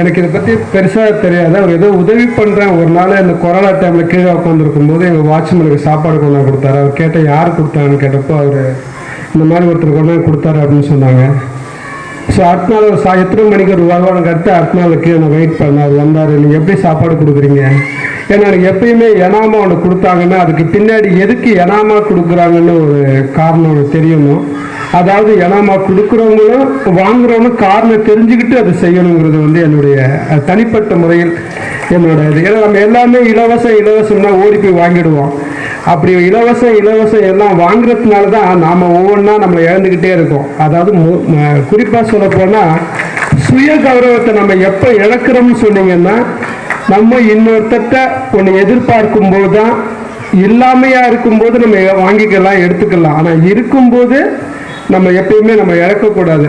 எனக்கு இதை பற்றி பெருசாக தெரியாது. அவர் ஏதோ உதவி பண்ணுறேன் ஒரு நாள் இந்த கொரோனா டைமில் கீழே உட்காந்துருக்கும் போது எங்கள் வாட்ச்மேனுக்கு சாப்பாடு கொண்டாந்து கொடுத்தாரு. அவர் கேட்ட யார் கொடுத்தாங்கன்னு கேட்டப்போ அவர் இந்த மாதிரி ஒருத்தர் கொண்டாந்து கொடுத்தாரு அப்படின்னு சொன்னாங்க. ஸோ அடுத்த நாள் ஒரு சா எத்தனை மணிக்கு ஒரு வருவானுக்கு கட்டு அடுத்த நாள் கீழே நான் வெயிட் பண்ணேன். அவர் வந்தார் நீங்கள் எப்படி சாப்பாடு கொடுக்குறீங்க? ஏன்னா எனக்கு எப்பயுமே எனாமா ஒன்று கொடுத்தாங்கன்னா அதுக்கு பின்னாடி எதுக்கு எனாமா கொடுக்குறாங்கன்னு ஒரு காரணம் ஒன்று தெரியணும். அதாவது எனாமா கொடுக்குறவங்களும் வாங்குறவங்களும் காரணம் தெரிஞ்சுக்கிட்டு அதை செய்யணுங்கிறது வந்து என்னுடைய தனிப்பட்ட முறையில் என்னோட இது. ஏன்னா நம்ம எல்லாமே இலவசம் இலவசம்னா ஓடி போய் வாங்கிடுவோம். அப்படி இலவசம் இலவசம் எல்லாம் வாங்குறதுனால தான் நாம் ஒவ்வொன்றா நம்மளை இழந்துக்கிட்டே இருக்கோம். அதாவது குறிப்பாக சொல்ல போனால் சுய கௌரவத்தை நம்ம எப்போ இழக்கிறோம்னு சொன்னீங்கன்னா நம்ம இன்னொருத்தட்ட ஒன்று எதிர்பார்க்கும் போது தான் இல்லாமையாக இருக்கும்போது நம்ம வாங்கிக்கலாம் எடுத்துக்கலாம். ஆனால் இருக்கும்போது நம்ம எப்பயுமே நம்ம இழக்கக்கூடாது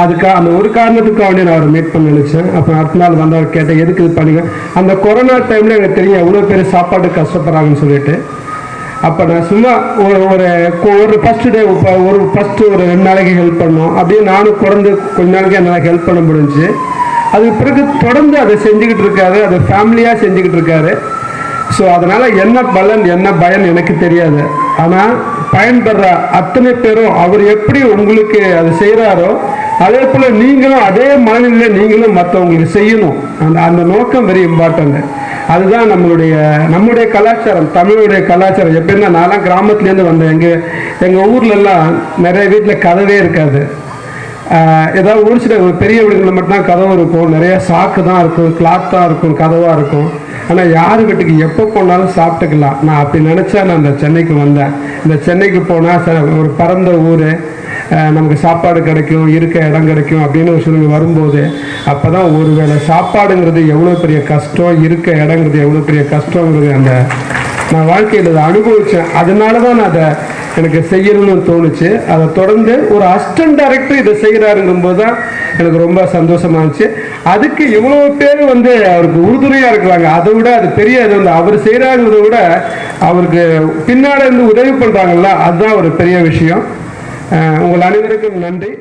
அதுக்கு அந்த ஒரு காரணத்துக்காக அவனே நான் அவரை மீட் பண்ண நினைச்சேன். அப்போ அடுத்த நாள் வந்தவர் கேட்டேன் எதுக்கு இது பண்ணுங்க? அந்த கொரோனா டைமில் எனக்கு தெரியும் எவ்வளோ பேர் சாப்பாடு கஷ்டப்படுறாங்கன்னு சொல்லிட்டு. அப்போ நான் சும்மா ஒரு ஒரு ஒரு ஃபஸ்ட்டு டே ஒரு ஃபஸ்ட்டு ஒரு ரெண்டு நாளைக்கு ஹெல்ப் பண்ணோம். அப்படியே நானும் குறைந்து கொஞ்ச நாளைக்கு என்னால் ஹெல்ப் பண்ண முடிஞ்சு அதுக்கு பிறகு தொடர்ந்து அதை செஞ்சுக்கிட்டு இருக்காரு. அதை ஃபேமிலியாக செஞ்சுக்கிட்டு இருக்காரு. ஸோ அதனால் என்ன பலன் என்ன பயன் எனக்கு தெரியாது. ஆனால் பயன்படுற அத்தனை பேரும் அவர் எப்படி உங்களுக்கு அது செய்கிறாரோ அதே போல் நீங்களும் அதே மனநிலையில நீங்களும் மற்றவங்களுக்கு செய்யணும். அந்த அந்த நோக்கம் வெரி இம்பார்ட்டன்ட் அதுதான் நம்மளுடைய நம்முடைய கலாச்சாரம் தமிழுடைய கலாச்சாரம். எப்படின்னா நான்லாம் கிராமத்துலேருந்து வந்தேன். எங்கள் எங்கள் ஊர்லெல்லாம் நிறைய வீட்டில் கதவே இருக்காது. ஏதாவது ஒரு சில பெரிய வீடுகளில் மட்டும்தான் கதவு இருக்கும். நிறைய சாக்கு தான் இருக்கும் கிளாத் தான் இருக்கும் கதவாக இருக்கும். ஆனால் யார் வீட்டுக்கு எப்போ போனாலும் சாப்பிட்டுக்கலாம். நான் அப்படி நினச்சா நான் இந்த சென்னைக்கு வந்தேன். இந்த சென்னைக்கு போனால் ச ஒரு பரந்த ஊர் நமக்கு சாப்பாடு கிடைக்கும் இருக்க இடம் கிடைக்கும் அப்படின்னு ஒரு சூழ்நிலை வரும்போது அப்போ தான் ஒரு வேளை சாப்பாடுங்கிறது எவ்வளோ பெரிய கஷ்டம் இருக்க இடங்கிறது எவ்வளோ பெரிய கஷ்டங்கிறது அந்த நான் வாழ்க்கையில் அதை அனுபவித்தேன் அதனால தான் நான் அதை எனக்கு செய்யணும்னு தோணுச்சு. அதை தொடர்ந்து ஒரு அசிஸ்டன்ட் டைரக்டர் இதை செய்கிறாருங்கும்போது தான் எனக்கு ரொம்ப சந்தோஷமாக இருந்துச்சு. அதுக்கு இவ்வளவு பேர் வந்து அவருக்கு உறுதுணையா இருக்கிறாங்க. அதை விட அது பெரிய இது வந்து அவர் செய்யறாங்கிறத விட அவருக்கு பின்னாடி இருந்து உதவி பண்ணுறாங்கல்ல அதுதான் ஒரு பெரிய விஷயம். உங்கள் அனைவருக்கும் நன்றி.